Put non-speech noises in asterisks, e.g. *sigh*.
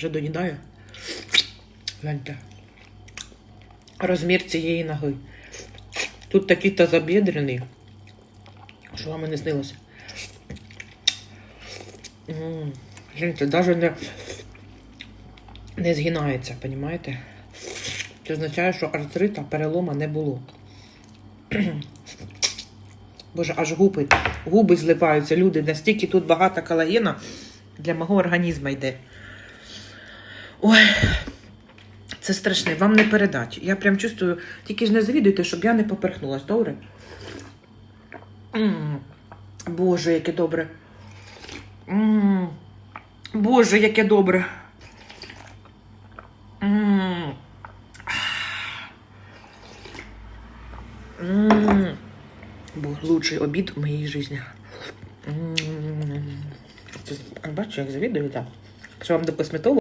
вже доїдаю. Гляньте. Розмір цієї ноги. Тут такий тазобідрений, що вам і не снилося. Гляньте, навіть не, не згинається, розумієте? Це означає, що артрита перелома не було. *clears throat* Боже, аж губи, губи злипаються, люди. Настільки тут багато колагена для мого організму йде. Ой, це страшне, вам не передати. Я прям чувствую, тільки ж не завідуйте, щоб я не поперхнулась, добре? М, Боже, яке добре. М, Боже, яке добре. М. М. Лучший обід в моїй житті. М. Бачу, як завідую, так. Що вам до посметову?